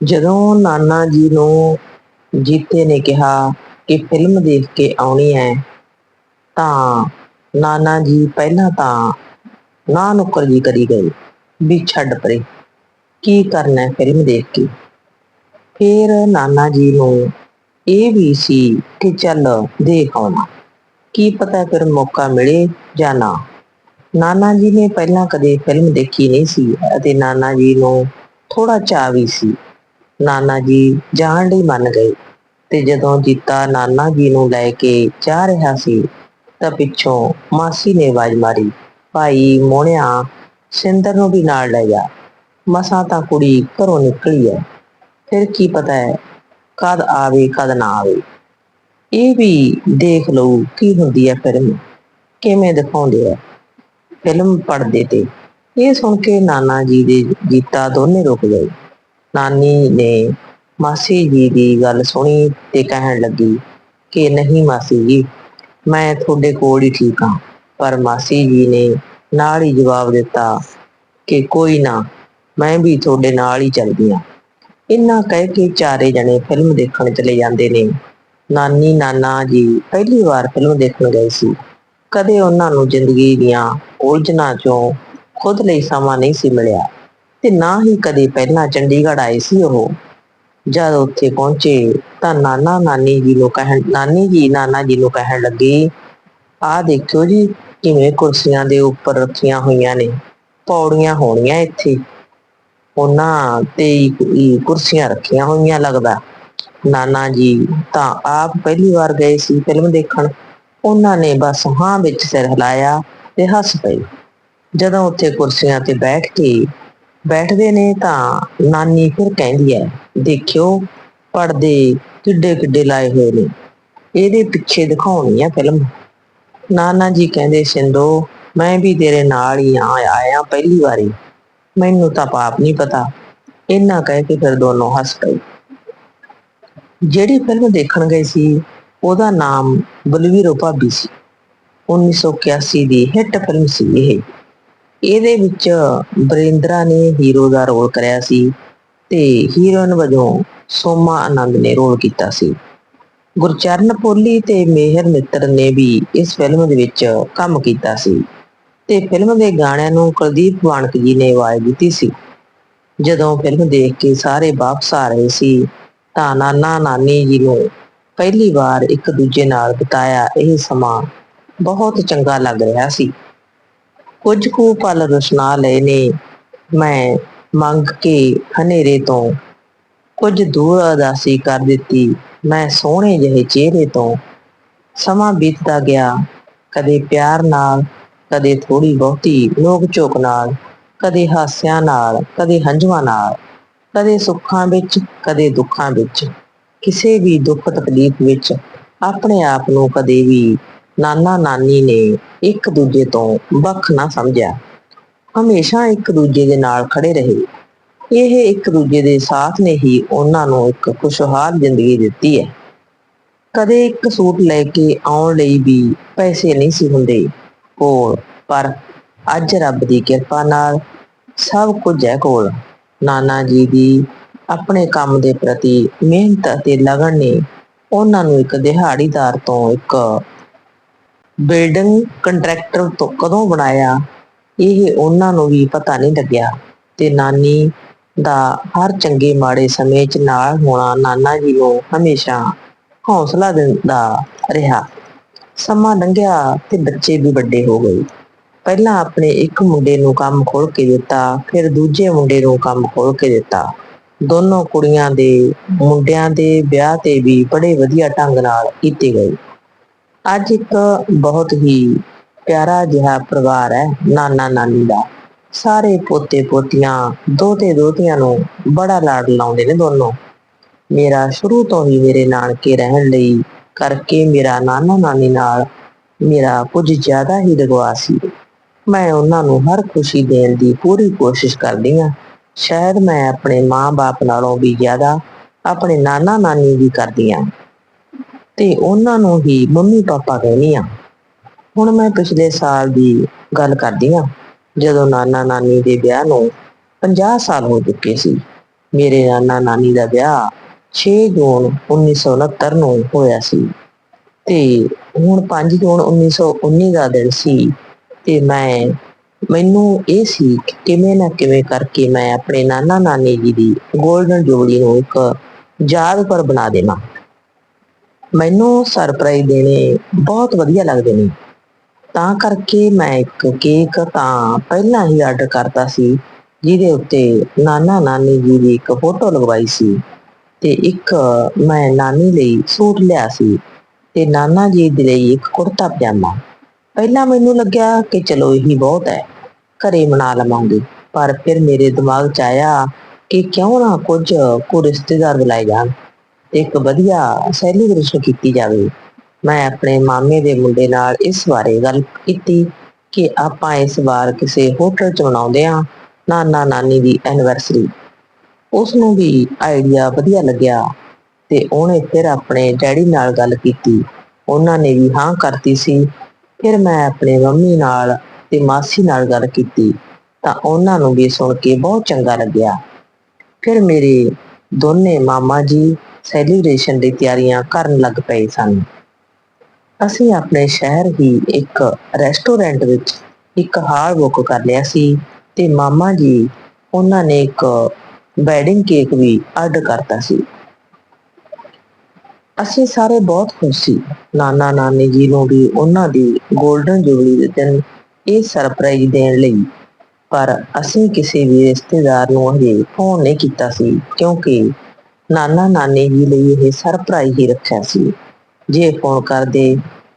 ਜਦੋਂ ਨਾਨਾ ਜੀ ਨੂੰ ਜੀਤੇ ਨੇ ਕਿਹਾ ਕਿ ਫਿਲਮ ਦੇਖ ਕੇ ਆਉਣੀ ਹੈ ਤਾਂ ਨਾਨਾ ਜੀ ਪਹਿਲਾਂ ਤਾਂ ਨਾ ਨੁੱਕਰ ਜੀ ਕਰੀ ਗਏ ਵੀ ਛੱਡ ਪਰੇ, ਕੀ ਕਰਨਾ ਫਿਲਮ ਦੇਖ ਕੇ? ਫਿਰ ਨਾਨਾ ਜੀ ਨੂੰ ਇਹ ਵੀ ਸੀ ਕਿ ਚੱਲ ਦੇਖ ਆਉਣਾ, ਕੀ ਪਤਾ ਫਿਰ ਮੌਕਾ ਮਿਲੇ ਜਾਂ ਨਾ। ਨਾਨਾ ਜੀ ਨੇ ਪਹਿਲਾਂ ਕਦੇ ਫਿਲਮ ਦੇਖੀ ਨਹੀਂ ਸੀ ਅਤੇ ਨਾਨਾ ਜੀ ਨੂੰ ਥੋੜਾ ਚਾਅ ਵੀ ਸੀ ਨਾਨਾ ਜੀ ਜਾਣ ਲਈ ਮੰਨ ਗਏ ਤੇ ਜਦੋਂ ਜੀਤਾ ਨਾਨਾ ਜੀ ਨੂੰ ਲੈ ਕੇ ਜਾ ਰਿਹਾ ਸੀ ਤਾਂ ਪਿੱਛੋਂ ਮਾਸੀ ਨੇ ਆਵਾਜ਼ ਮਾਰੀ, ਭਾਈ ਮੋਹਣਿਆ ਸਿੰਦਰ ਨੂੰ ਵੀ ਨਾਲ ਲੈ ਜਾ, ਮਸਾਂ ਤਾਂ ਕੁੜੀ ਘਰੋਂ ਨਿਕਲੀ ਹੈ ਫਿਰ ਕੀ ਪਤਾ ਹੈ ਕਦ ਆਵੇ, ਕਦ ਨਾ ਆਵੇ। ਇਹ ਵੀ ਦੇਖ ਲਓ ਕੀ ਹੁੰਦੀ ਹੈ ਫਿਲਮ, ਕਿਵੇਂ ਦਿਖਾਉਂਦੇ ਆ ਫਿਲਮ ਪੜਦੇ ਤੇ। ਇਹ ਸੁਣ ਕੇ ਨਾਨਾ ਜੀ ਦੇ ਜੀਤਾ ਦੋਨੇ ਰੁਕ ਗਏ। ਨਾਨੀ ਨੇ ਮਾਸੀ ਜੀ ਦੀ ਗੱਲ ਸੁਣੀ ਤੇ ਕਹਿਣ ਲੱਗੀ ਕਿ ਨਹੀਂ ਮਾਸੀ ਜੀ, ਮੈਂ ਤੁਹਾਡੇ ਕੋਲ ਹੀ ਠੀਕ ਹਾਂ। ਪਰ ਮਾਸੀ ਜੀ ਨੇ ਨਾਲ ਹੀ ਜਵਾਬ ਦਿੱਤਾ ਕਿ ਕੋਈ ਨਾ, ਮੈਂ ਵੀ ਤੁਹਾਡੇ ਨਾਲ ਹੀ ਚੱਲਦੀ ਹਾਂ। ਇੰਨਾ ਕਹਿ ਕੇ ਚਾਰੇ ਜਣੇ ਫਿਲਮ ਦੇਖਣ ਚਲੇ ਜਾਂਦੇ ਨੇ। ਨਾਨੀ ਨਾਨਾ ਜੀ ਪਹਿਲੀ ਵਾਰ ਫਿਲਮ ਦੇਖਣ ਗਏ ਸੀ। ਕਦੇ ਉਹਨਾਂ ਨੂੰ ਜ਼ਿੰਦਗੀ ਦੀਆਂ ਉਲਝਣਾਂ ਚੋਂ ਖੁਦ ਲਈ ਸਮਾਂ ਨਹੀਂ ਸੀ ਮਿਲਿਆ। ਤੇ ਨਾ ਹੀ ਕਦੇ ਪਹਿਲਾਂ ਚੰਡੀਗੜ੍ਹ ਆਏ ਸੀ ਉਹ। ਜਦ ਉੱਥੇ ਪਹੁੰਚੇ ਤਾਂ ਨਾਨਾ ਨਾਨੀ ਜੀ ਨੂੰ ਕਹਿਣ, ਨਾਨੀ ਜੀ, ਨਾਨਾ ਜੀ ਨੂੰ ਕਹਿਣ ਲੱਗੇ, ਆਹ ਦੇਖਿਓ ਜੀ, ਕਿਵੇਂ ਕੁਰਸੀਆਂ ਦੇ ਉੱਪਰ ਰੱਖੀਆਂ ਹੋਈਆਂ ਨੇ, ਪੌੜੀਆਂ ਹੋਣੀਆਂ ਇੱਥੇ। ਉਹਨਾਂ ਤੇ ਹੀ- ਕੁਰਸੀਆਂ ਰੱਖੀਆਂ ਹੋਈਆਂ ਲੱਗਦਾ। ਨਾਨਾ ਜੀ ਤਾਂ ਆਪ ਪਹਿਲੀ ਵਾਰ ਗਏ ਸੀ ਫਿਲਮ ਦੇਖਣ। ਉਹਨਾਂ ਨੇ ਬਸ ਹਾਂ ਵਿੱਚ ਸਿਰ ਹਿਲਾਇਆ ਤੇ ਹੱਸ ਪਏ। ਜਦੋਂ ਉੱਥੇ ਕੁਰਸੀਆਂ ਤੇ ਬੈਠ ਕੇ ਬੈਠਦੇ ਨੇ ਤਾਂ ਨਾਨੀ ਫਿਰ ਕਹਿੰਦੀ ਹੈ, ਦੇਖਿਓ ਪਰਦੇ ਕਿੱਡੇ ਕਿੱਡੇ ਲਾਏ ਹੋਏ ਨੇ। ਇਹਦੇ ਪਿੱਛੇ ਦਿਖਾਉਣੀ ਆ ਫਿਲਮ। ਨਾਨਾ ਜੀ ਕਹਿੰਦੇ, ਸਿੰਦੋ, ਮੈਂ ਵੀ ਤੇਰੇ ਨਾਲ ਹੀ ਆ, ਆਇਆ ਪਹਿਲੀ ਵਾਰੀ। ਮੈਨੂੰ ਤਾਂ ਪਾਪ ਨਹੀਂ ਪਤਾ। ਇੰਨਾ ਕਹਿ ਕੇ ਫਿਰ ਦੋਨੋਂ ਹੱਸ ਪਏ। ਜਿਹੜੀ ਫਿਲਮ ਦੇਖਣ ਗਏ ਸੀ, ਉਹਦਾ ਨਾਮ ਬਲਵੀਰੋ ਭਾਬੀ ਸੀ। 1981 ਦੀ ਹਿੱਟ ਫਿਲਮ ਸੀ ਇਹ। ਇਹਦੇ ਵਿੱਚ ਬਰਿੰਦਰਾ ਨੇ ਹੀਰੋ ਦਾ ਰੋਲ ਕਰਿਆ ਸੀ ਤੇ ਹੀਰੋਇਨ ਵਜੋਂ ਸੋਮਾ ਆਨੰਦ ਨੇ ਰੋਲ ਕੀਤਾ ਸੀ। ਗੁਰਚਰਨ ਪੋਲੀ ਤੇ ਮੇਹਰ ਮਿੱਤਰ ਨੇ ਵੀ ਇਸ ਫਿਲਮ ਦੇ ਵਿੱਚ ਕੰਮ ਕੀਤਾ ਸੀ ਤੇ ਫਿਲਮ ਦੇ ਗਾਣਿਆਂ ਨੂੰ ਕੁਲਦੀਪ ਵਾਣਕ ਜੀ ਨੇ ਆਵਾਜ਼ ਦਿੱਤੀ ਸੀ। ਜਦੋਂ ਫਿਲਮ ਦੇਖ ਕੇ ਸਾਰੇ ਵਾਪਸ ਆ ਰਹੇ ਸੀ ਤਾਂ ਨਾਨਾ ਨਾਨੀ ਜੀ ਨੂੰ ਪਹਿਲੀ ਵਾਰ ਇੱਕ ਦੂਜੇ ਨਾਲ ਬਿਤਾਇਆ ਇਹ ਸਮਾਂ ਬਹੁਤ ਚੰਗਾ ਲੱਗ ਰਿਹਾ ਸੀ। ਕੁਝ ਕੁ ਪਲ ਰੁਸ਼ਨਾ ਲਏ ਨੇ ਮੈਂ ਮੰਗ ਕੇ ਹਨੇਰੇ ਤੋਂ। ਕੁਝ ਦੂਰ ਅਦਾਸੀ ਕਰ ਦਿੱਤੀ, ਮੈਂ ਸੋਹਣੇ ਜਿਹੇ ਚਿਹਰੇ ਤੋਂ। ਸਮਾਂ ਬੀਤਦਾ ਗਿਆ, ਕਦੇ ਪਿਆਰ ਨਾਲ, ਕਦੇ ਥੋੜੀ ਬਹੁਤੀ ਨੋਕ ਝੋਕ ਨਾਲ, ਕਦੇ ਹਾਸਿਆਂ ਨਾਲ, ਕਦੇ ਹੰਝੂਆਂ ਨਾਲ, ਕਦੇ ਸੁੱਖਾਂ ਵਿੱਚ, ਕਦੇ ਦੁੱਖਾਂ ਵਿੱਚ। ਕਿਸੇ ਵੀ ਦੁੱਖ ਤਕਲੀਫ ਵਿੱਚ ਆਪਣੇ ਆਪ ਨੂੰ ਕਦੇ ਵੀ ਨਾਨਾ ਨਾਨੀ ਨੇ ਇੱਕ ਦੂਜੇ ਤੋਂ ਵੱਖ ਨਾ ਸਮਝਿਆ। ਹਮੇਸ਼ਾ ਇੱਕ ਦੂਜੇ ਦੇ ਨਾਲ ਖੜੇ ਰਹੇ। ਇਹ ਇੱਕ ਦੂਜੇ ਦੇ ਸਾਥ ਨੇ ਹੀ ਉਹਨਾਂ ਨੂੰ ਇੱਕ ਖੁਸ਼ਹਾਲ ਜ਼ਿੰਦਗੀ ਦਿੱਤੀ ਹੈ। ਕਦੇ ਇੱਕ ਸੂਟ ਲੈ ਕੇ ਆਉਣ ਲਈ ਵੀ ਪੈਸੇ ਨਹੀਂ ਸੀ ਹੁੰਦੇ ਕੋਲ, ਪਰ ਅੱਜ ਰੱਬ ਦੀ ਕਿਰਪਾ ਨਾਲ ਸਭ ਕੁਝ ਹੈ ਕੋਲ। ਨਾਨਾ ਜੀ ਦੀ ਆਪਣੇ ਕੰਮ ਦੇ ਪ੍ਰਤੀ ਮਿਹਨਤ ਅਤੇ ਲਗਨ ਨੇ ਉਹਨਾਂ ਨੂੰ ਇੱਕ ਦਿਹਾੜੀਦਾਰ ਤੋਂ ਇੱਕ ਬਿਲਡਿੰਗ ਕੰਟਰੈਕਟਰ ਤੋਂ ਕਦੋਂ ਬਣਾਇਆ, ਇਹ ਉਹਨਾਂ ਨੂੰ ਵੀ ਪਤਾ ਨਹੀਂ ਲੱਗਿਆ ਤੇ ਨਾਨੀ ਦਾ ਹਰ ਚੰਗੇ ਮਾੜੇ ਸਮੇਂ 'ਚ ਨਾਲ ਹੋਣਾ ਨਾਨਾ ਜੀ ਨੂੰ ਹਮੇਸ਼ਾ ਹੌਸਲਾ ਦਿੰਦਾ ਰਿਹਾ। ਸਮਾਂ ਲੰਘਿਆ ਤੇ ਬੱਚੇ ਵੀ ਵੱਡੇ ਹੋ ਗਏ। ਪਹਿਲਾਂ ਆਪਣੇ ਇੱਕ ਮੁੰਡੇ ਨੂੰ ਕੰਮ ਖੋਲ ਕੇ ਦਿੱਤਾ, ਫਿਰ ਦੂਜੇ ਮੁੰਡੇ ਨੂੰ ਕੰਮ ਖੋਲ ਕੇ ਦਿੱਤਾ। ਦੋਨੋਂ ਕੁੜੀਆਂ ਦੇ ਮੁੰਡਿਆਂ ਦੇ ਵਿਆਹ ਤੇ ਵੀ ਬੜੇ ਵਧੀਆ ਢੰਗ ਨਾਲ ਕੀਤੇ ਗਏ। ਅੱਜ ਇੱਕ ਬਹੁਤ ਹੀ ਪਿਆਰਾ ਜਿਹਾ ਪਰਿਵਾਰ ਹੈ, ਨਾਨਾ ਨਾਨੀ ਦਾ। ਸਾਰੇ ਪੋਤੇ ਪੋਤੀਆਂ ਦੋਤੇ ਦੋਤੀਆਂ ਨੂੰ ਬੜਾ ਲਾਡ ਲਾਉਂਦੇ ਨੇ ਦੋਨੋਂ। ਮੇਰਾ ਸ਼ੁਰੂ ਤੋਂ ਹੀ ਮੇਰੇ ਨਾਨਕੇ ਰਹਿਣ ਲਈ ਕਰਕੇ ਮੇਰਾ ਨਾਨਾ ਨਾਨੀ ਨਾਲ ਮੇਰਾ ਕੁਝ ਜ਼ਿਆਦਾ ਹੀ ਲਗਵਾ ਸੀ। ਮੈਂ ਉਹਨਾਂ ਨੂੰ ਹਰ ਖੁਸ਼ੀ ਦੇਣ ਦੀ ਪੂਰੀ ਕੋਸ਼ਿਸ਼ ਕਰਦੀ ਹਾਂ। ਸ਼ਾਇਦ ਮੈਂ ਆਪਣੇ ਮਾਂ-ਬਾਪ ਨਾਲੋਂ ਵੀ ਜ਼ਿਆਦਾ ਆਪਣੇ ਨਾਨਾ ਨਾਨੀ ਦੀ ਕਰਦੀ ਹਾਂ। ਤੇ ਉਹਨਾਂ ਨੂੰ ਹੀ ਮੰਮੀ ਪਾਪਾ ਕਹਿੰਦੀ ਆ। ਹੁਣ ਮੈਂ ਪਿਛਲੇ ਸਾਲ ਦੀ ਗੱਲ ਕਰਦੀ ਆ, ਜਦੋਂ ਨਾਨਾ ਨਾਨੀ ਦੇ ਵਿਆਹ ਨੂੰ 50 ਸਾਲ ਹੋ ਚੁੱਕੇ ਸੀ। ਮੇਰੇ ਨਾਨਾ ਨਾਨੀ ਦਾ ਵਿਆਹ 6 ਜੂਨ 1969 ਨੂੰ ਹੋਇਆ ਸੀ। ਤੇ ਹੁਣ 5 ਜੂਨ 1919 ਦਾ ਦਿਨ ਸੀ ਤੇ ਮੈਂ, ਮੈਨੂੰ ਇਹ ਸੀ ਕਿ ਕਿਵੇਂ ਨਾ ਕਿਵੇਂ ਕਰਕੇ ਮੈਂ ਆਪਣੇ ਨਾਨਾ ਨਾਨੀ ਜੀ ਦੀ 골ਡਨ ਜੋੜੀ ਨੂੰ ਇੱਕ ਯਾਦਗਾਰ ਬਣਾ ਦੇਣਾ ਮੈਨੂੰ ਸਰਪ੍ਰਾਈਜ਼ ਦੇਣੇ ਬਹੁਤ ਵਧੀਆ ਲੱਗਦੇ ਨੇ। ਤਾਂ ਕਰਕੇ ਮੈਂ ਇੱਕ ਕੇਕ ਤਾਂ ਪਹਿਲਾਂ ਹੀ ਆਰਡਰ ਕਰਤਾ ਸੀ, ਜਿਹਦੇ ਉੱਤੇ ਨਾਨਾ ਨਾਨੀ ਜੀ ਦੀ ਇੱਕ ਫੋਟੋ ਲਗਵਾਈ ਸੀ ਤੇ ਇੱਕ ਮੈਂ ਨਾਨੀ ਲਈ ਸੂਟ ਲਿਆ ਸੀ ਤੇ ਨਾਨਾ ਜੀ ਦੇ ਲਈ ਇੱਕ ਕੁੜਤਾ ਪਜਾਮਾ। ਪਹਿਲਾਂ ਮੈਨੂੰ ਲੱਗਿਆ ਕਿ ਚਲੋ ਇਹੀ ਬਹੁਤ ਹੈ, ਘਰੇ ਮਨਾ ਲਵਾਂਗੇ, ਪਰ ਫਿਰ ਮੇਰੇ ਦਿਮਾਗ 'ਚ ਆਇਆ ਕਿ ਕਿਉਂ ਨਾ ਕੁਝ ਕੋ ਰਿਸ਼ਤੇਦਾਰ ਬੁਲਾਏ ਜਾਣ। ਇੱਕ ਵਧੀਆ ਸੈਲੀਬ੍ਰੇਸ਼ਨ ਕੀਤੀ ਜਾਵੇ। ਮੈਂ ਆਪਣੇ ਮਾਮੇ ਦੇ ਮੁੰਡੇ ਨਾਲ ਇਸ ਬਾਰੇ ਗੱਲ ਕੀਤੀ ਕਿ ਆਪਾਂ ਇਸ ਵਾਰ ਕਿਸੇ ਹੋਟਲ 'ਚ ਮਨਾਉਂਦੇ ਹਾਂ, ਨਾਨਾ ਨਾਨੀ ਦੀ ਐਨੀਵਰਸਰੀ ਉਸ ਨੂੰ ਵੀ ਆਈਡੀਆ ਵਧੀਆ ਲੱਗਿਆ ਤੇ ਉਹਨੇ ਫਿਰ ਆਪਣੇ ਡੈਡੀ ਨਾਲ ਗੱਲ ਕੀਤੀ। ਉਹਨਾਂ ਨੇ ਵੀ ਹਾਂ ਕਰਤੀ ਸੀ। ਫਿਰ ਮੈਂ ਆਪਣੇ ਮੰਮੀ ਨਾਲ ਤੇ ਮਾਸੀ ਨਾਲ ਗੱਲ ਕੀਤੀ। ਤਾਂ ਉਹਨਾਂ ਨੂੰ ਵੀ ਸੁਣ ਕੇ ਬਹੁਤ ਚੰਗਾ ਲੱਗਿਆ। ਫਿਰ ਮੇਰੇ ਦੋਨੇ ਮਾਮਾ ਜੀ ਸੈਲੀਬ੍ਰੇਸ਼ਨ ਦੀ ਤਿਆਰੀਆਂ ਕਰਨ ਲੱਗ ਪਏ ਸਨ। ਅਸੀਂ ਆਪਣੇ ਸ਼ਹਿਰ ਹੀ ਇੱਕ ਰੈਸਟੋਰੈਂਟ ਵਿੱਚ ਇੱਕ ਹਾਲ ਬੁੱਕ ਕਰ ਲਿਆ ਸੀ ਤੇ ਮਾਮਾ ਜੀ ਉਹਨਾਂ ਨੇ ਇੱਕ ਵੈਡਿੰਗ ਕੇਕ ਵੀ ਆਰਡਰ ਕਰਤਾ ਸੀ। ਅਸੀਂ ਸਾਰੇ ਬਹੁਤ ਖੁਸ਼ ਸੀ। ਨਾਨਾ ਨਾਨੀ ਜੀ ਨੂੰ ਵੀ ਉਹਨਾਂ ਦੀ 골ਡਨ ਜੁਬਲੀ ਦੇ ਦਿਨ ਇਹ ਸਰਪ੍ਰਾਈਜ਼ ਦੇਣ ਲਈ। ਪਰ ਅਸੀਂ ਕਿਸੇ ਵੀ ਰਿਸ਼ਤੇਦਾਰ ਨੂੰ ਹਜੇ ਫੋਨ ਨਹੀਂ ਕੀਤਾ ਸੀ ਕਿਉਂਕਿ ਨਾਨਾ ਨਾਨੀ ਜੀ ਲਈ ਇਹ ਸਰਪ੍ਰਾਈਜ਼ ਹੀ ਰੱਖਿਆ ਸੀ। ਜੇ ਫੋਨ ਕਰਦੇ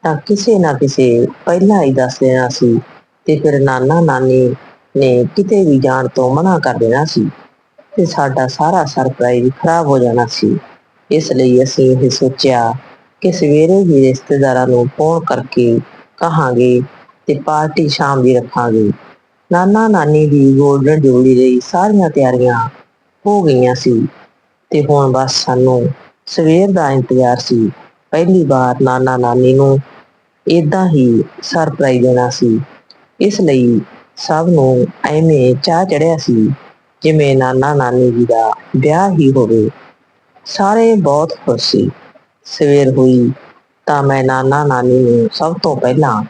ਤਾਂ ਕਿਸੇ ਨਾ ਕਿਸੇ ਪਹਿਲਾਂ ਹੀ ਦੱਸ ਦੇਣਾ ਸੀ ਤੇ ਫਿਰ ਨਾਨਾ ਨਾਨੀ ਨੇ ਕਿਤੇ ਵੀ ਜਾਣ ਤੋਂ ਮਨਾ ਕਰ ਦੇਣਾ ਸੀ ਤੇ ਸਾਡਾ ਸਾਰਾ ਸਰਪ੍ਰਾਈਜ਼ ਖਰਾਬ ਹੋ ਜਾਣਾ ਸੀ। ਇਸ ਲਈ ਅਸੀਂ ਇਹ ਸੋਚਿਆ ਕਿ ਸਵੇਰੇ ਹੀ ਰਿਸ਼ਤੇਦਾਰਾਂ ਨੂੰ ਫੋਨ ਕਰਕੇ ਕਹਾਂਗੇ ਤੇ ਪਾਰਟੀ ਸ਼ਾਮ ਦੀ ਰੱਖਾਂਗੇ। ਨਾਨਾ ਨਾਨੀ ਦੀ ਗੋਲਡਨ ਜੁਬਲੀ ਲਈ ਸਾਰੀਆਂ ਤਿਆਰੀਆਂ ਹੋ ਗਈਆਂ ਸੀ। ਤੇ ਹੁਣ ਬਸ ਸਾਨੂੰ ਸਵੇਰ ਦਾ ਇੰਤਜ਼ਾਰ ਸੀ। ਪਹਿਲੀ ਵਾਰ ਨਾਨਾ ਨਾਨੀ ਨੂੰ ਇਦਾਂ ਹੀ ਸਰਪ੍ਰਾਈਜ਼ ਦੇਣਾ ਸੀ। ਇਸ ਲਈ ਸਭ ਨੂੰ ਐਵੇਂ ਚਾਹ ਚੜਿਆ ਸੀ ਜਿਵੇਂ ਨਾਨਾ ਨਾਨੀ ਜੀ ਦਾ ਵਿਆਹ ਹੀ ਹੋਵੇ। ਸਾਰੇ ਬਹੁਤ ਖੁਸ਼ ਸੀ। ਸਵੇਰ ਹੋਈ ਤਾਂ ਮੈਂ ਨਾਨਾ ਨਾਨੀ ਨੂੰ ਸਭ ਤੋਂ ਪਹਿਲਾਂ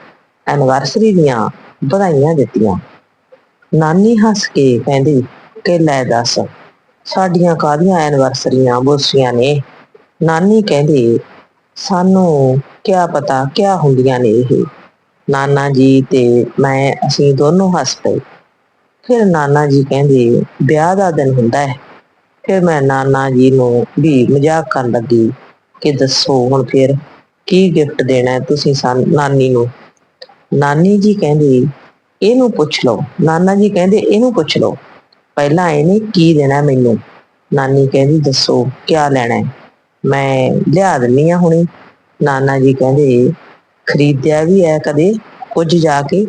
ਐਨਵਰਸਰੀ ਦੀਆਂ ਵਧਾਈਆਂ ਦਿੱਤੀਆਂ। ਨਾਨੀ ਹੱਸ ਕੇ ਕਹਿੰਦੀ ਕਿ ਲੈ ਦੱਸ ਸਾਡੀਆਂ ਕਾਹਦੀਆਂ ਐਨਵਰਸਰੀਆਂ ਬੋਸੀਆਂ ਨੇ? ਨਾਨੀ ਕਹਿੰਦੇ, ਸਾਨੂੰ ਕਿਆ ਪਤਾ, ਕਿਆ ਹੁੰਦੀਆਂ ਨੇ ਇਹ? ਨਾਨਾ ਜੀ ਤੇ ਮੈਂ, ਅਸੀਂ ਦੋਨੋਂ ਹੱਸ ਪਏ। ਫਿਰ ਨਾਨਾ ਜੀ ਕਹਿੰਦੇ, ਵਿਆਹ ਦਾ ਦਿਨ ਹੁੰਦਾ ਹੈ। ਫਿਰ ਮੈਂ ਨਾਨਾ ਜੀ ਨੂੰ ਵੀ ਮਜ਼ਾਕ ਕਰਨ ਲੱਗੀ ਕਿ ਦੱਸੋ ਹੁਣ ਫਿਰ ਕੀ ਗਿਫਟ ਦੇਣਾ ਹੈ ਤੁਸੀਂ ਸਾਨੂੰ, ਨਾਨੀ ਨੂੰ? ਨਾਨੀ ਜੀ ਕਹਿੰਦੇ, ਇਹਨੂੰ ਪੁੱਛ ਲਓ। ਨਾਨਾ ਜੀ ਕਹਿੰਦੇ, ਇਹਨੂੰ ਪੁੱਛ ਲਓ। ਪਹਿਲਾਂ ਇਹਨੇ ਕੀ ਦੇਣਾ ਮੈਨੂੰ? ਨਾਨੀ ਕਹਿੰਦੀ, ਦੱਸੋ ਕੀ ਲੈਣਾ ਹੈ? ਮੈਂ ਲਿਆ ਦਿੰਨੀ ਆ ਹੁਣੀ। ਨਾਨਾ ਜੀ ਕਹਿੰਦੇ, ਖਰੀਦਿਆ ਵੀ ਹੈ ਕਦੇ, ਕੁਝ ਜਾ ਕੇ?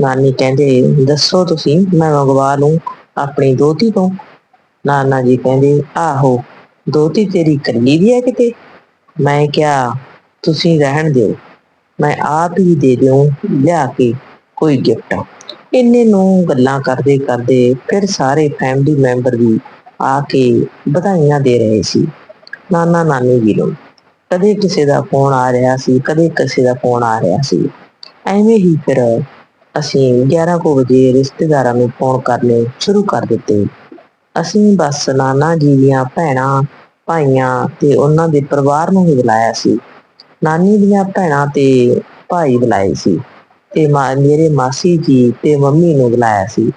ਨਾਨੀ ਕਹਿੰਦੇ, ਦੱਸੋ ਤੁਸੀਂ, ਮੈਂ ਮੰਗਵਾ ਲੂੰ ਆਪਣੀ ਦੋਤੀ ਤੋਂ। ਨਾਨਾ ਜੀ ਕਹਿੰਦੇ, ਆਹੋ ਦੋਤੀ ਤੇਰੀ ਕੱਲੀ ਵੀ ਹੈ ਕਿਤੇ? ਮੈਂ ਕਿਹਾ, ਤੁਸੀਂ ਰਹਿਣ ਦਿਓ, ਮੈਂ ਆਪ ਹੀ ਦੇ ਦਿਓ ਲਿਆ ਕੇ ਕੋਈ ਗਿਫਟ। ਇੰਨੇ ਨੂੰ ਗੱਲਾਂ ਕਰਦੇ ਕਰਦੇ ਫਿਰ ਸਾਰੇ ਫੈਮਿਲੀ ਮੈਂਬਰ ਵੀ ਆ ਕੇ ਵਧਾਈਆਂ ਦੇ ਰਹੇ ਸੀ। ਨਾਨਾ ਨਾਨੀ ਜੀ ਨੂੰ ਕਦੇ ਕਿਸੇ ਦਾ ਫੋਨ ਆ ਰਿਹਾ ਸੀ, ਕਦੇ ਕਿਸੇ ਦਾ ਫੋਨ ਆ ਰਿਹਾ ਸੀ। ਐਵੇਂ ਹੀ ਫਿਰ ਅਸੀਂ 11 ਕੁ ਵਜੇ ਰਿਸ਼ਤੇਦਾਰਾਂ ਨੂੰ ਫੋਨ ਕਰਨੇ ਸ਼ੁਰੂ ਕਰ ਦਿੱਤੇ। ਅਸੀਂ ਬਸ ਨਾਨਾ ਜੀ ਦੀਆਂ ਭੈਣਾਂ, ਭਾਈਆਂ ਤੇ ਉਹਨਾਂ ਦੇ ਪਰਿਵਾਰ ਨੂੰ ਹੀ ਬੁਲਾਇਆ ਸੀ। ਨਾਨੀ ਦੀਆਂ ਭੈਣਾਂ ਤੇ ਭਾਈ ਬੁਲਾਏ ਸੀ। ਤੇ ਮਾ- ਮੇਰੇ ਮਾਸੀ ਜੀ ਤੇ ਮੰਮੀ ਨੂੰ ਬੁਲਾਇਆ ਸੀ।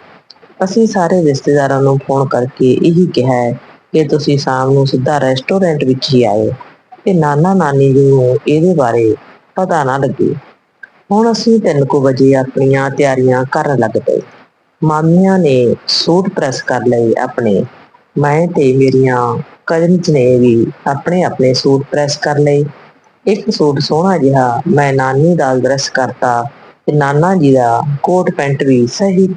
ਅਸੀਂ ਸਾਰੇ ਰਿਸ਼ਤੇਦਾਰਾਂ ਨੂੰ ਫੋਨ ਕਰਕੇ ਇਹੀ ਕਿਹਾ ਹੈ ਕਿ ਤੁਸੀਂ ਸ਼ਾਮ ਨੂੰ ਸਿੱਧਾ ਰੈਸਟੋਰੈਂਟ ਵਿੱਚ ਹੀ ਆਇਓ ਤੇ ਨਾਨਾ ਨਾਨੀ ਜੀ ਨੂੰ ਇਹਦੇ ਬਾਰੇ ਪਤਾ ਨਾ ਲੱਗੇ। ਹੁਣ ਅਸੀਂ ਤਿੰਨ ਕੁ ਵਜੇ ਆਪਣੀਆਂ ਤਿਆਰੀਆਂ ਕਰਨ ਲੱਗ ਪਏ। ਮਾਮੀਆਂ ਨੇ ਸੂਟ ਪ੍ਰੈਸ ਕਰ ਲਏ ਆਪਣੇ। ਮੈਂ ਤੇ ਮੇਰੀਆਂ ਕਜ਼ਨਸ ਨੇ ਵੀ ਆਪਣੇ ਆਪਣੇ ਸੂਟ ਪ੍ਰੈਸ ਕਰ ਲਏ। ਇੱਕ ਸੂਟ ਸੋਹਣਾ ਜਿਹਾ ਮੈਂ ਨਾਨੀ ਦਾ ਡਰੈਸ ਕਰਤਾ ਤੇ ਨਾਨਾ ਜੀ ਦਾ ਕੋਟ ਪੈਂਟ ਵੀ ਸਹੀ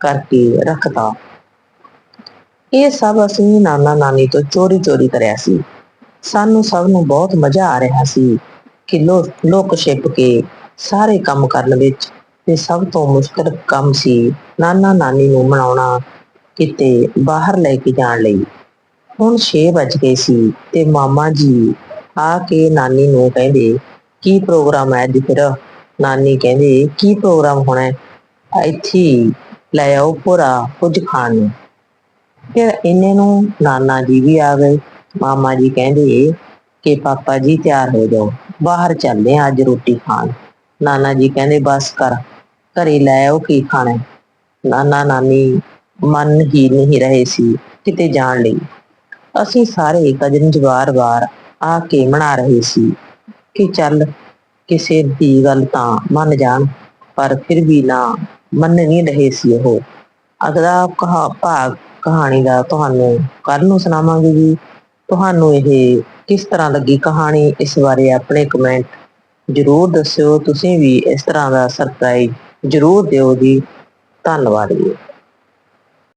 ਕਰਕੇ ਰੱਖਤਾ। ਇਹ ਸਭ ਅਸੀਂ ਨਾਨਾ ਨਾਨੀ ਤੋਂ ਚੋਰੀ ਚੋਰੀ ਕਰਿਆ ਸੀ। ਸਾਨੂੰ ਸਭ ਨੂੰ ਬਹੁਤ ਮਜ਼ਾ ਆ ਰਿਹਾ ਸੀ ਕਿ ਲੋ ਛਿਪ ਕੇ ਸਾਰੇ ਕੰਮ ਕਰਨ ਵਿੱਚ ਤੇ ਸਭ ਤੋਂ ਮੁਸ਼ਕਲ ਕੰਮ ਸੀ ਨਾਨਾ ਨਾਨੀ ਨੂੰ ਮਨਾਉਣਾ ਕਿਤੇ ਬਾਹਰ ਲੈ ਕੇ ਜਾਣ ਲਈ। ਹੁਣ 6 ਵੱਜ ਗਏ ਸੀ ਤੇ ਮਾਮਾ ਜੀ ਆ ਕੇ ਨਾਨੀ ਨੂੰ ਕਹਿੰਦੇ, ਕੀ ਪ੍ਰੋਗਰਾਮ ਹੈ ਅੱਜ ਫਿਰ? ਨਾਨੀ ਕਹਿੰਦੇ, ਕੀ ਪ੍ਰੋਗਰਾਮ ਹੋਣਾ ਹੈ? ਇੱਥੇ ਲੈ ਆਓ ਭੋਰਾ ਕੁਝ ਖਾਣ ਨੂੰ। ਫਿਰ ਇੰਨੇ ਨੂੰ ਨਾਨਾ ਜੀ ਵੀ ਆ ਗਏ। ਮਾਮਾ ਜੀ ਕਹਿੰਦੇ ਕਿ ਪਾਪਾ ਜੀ ਤਿਆਰ ਹੋ ਜਾਓ, ਬਾਹਰ ਚੱਲਦੇ ਆ ਅੱਜ ਰੋਟੀ ਖਾਣ। ਨਾਨਾ ਜੀ ਕਹਿੰਦੇ, ਬਸ ਕਰ, ਘਰੇ ਲੈ ਆਓ ਕੀ ਖਾਣਾ ਨਾਨਾ ਨਾਨੀ ਮਨ ਹੀ ਨਹੀਂ ਰਹੇ ਸੀ ਕਿਤੇ ਜਾਣ ਲਈ। ਅਸੀਂ ਸਾਰੇ ਕਜ਼ਨ ਵਾਰ-ਵਾਰ ਆ ਕੇ ਮਨਾ ਰਹੇ ਸੀ ਕਿ ਚੱਲ ਕਿਸੇ ਦੀ ਗੱਲ ਤਾਂ ਮੰਨ ਜਾਣ, ਪਰ ਫਿਰ ਵੀ ਨਾ ਮੰਨ ਨਹੀਂ ਰਹੇ ਸੀ ਉਹ। ਅਗਲਾ ਕਹਾ, ਭਾਗ ਕਹਾਣੀ ਦਾ ਤੁਹਾਨੂੰ ਕੱਲ ਨੂੰ ਸੁਣਾਵਾਂਗੇ ਜੀ। ਤੁਹਾਨੂੰ ਇਹ ਕਿਸ ਤਰ੍ਹਾਂ ਲੱਗੀ ਕਹਾਣੀ, ਇਸ ਬਾਰੇ ਆਪਣੇ ਕਮੈਂਟ ਜ਼ਰੂਰ ਦੱਸਿਓ। ਤੁਸੀਂ ਵੀ ਇਸ ਤਰ੍ਹਾਂ ਦਾ ਸਰਪ੍ਰਾਈਜ਼ ਜ਼ਰੂਰ ਦਿਓ ਜੀ। ਧੰਨਵਾਦ ਜੀ।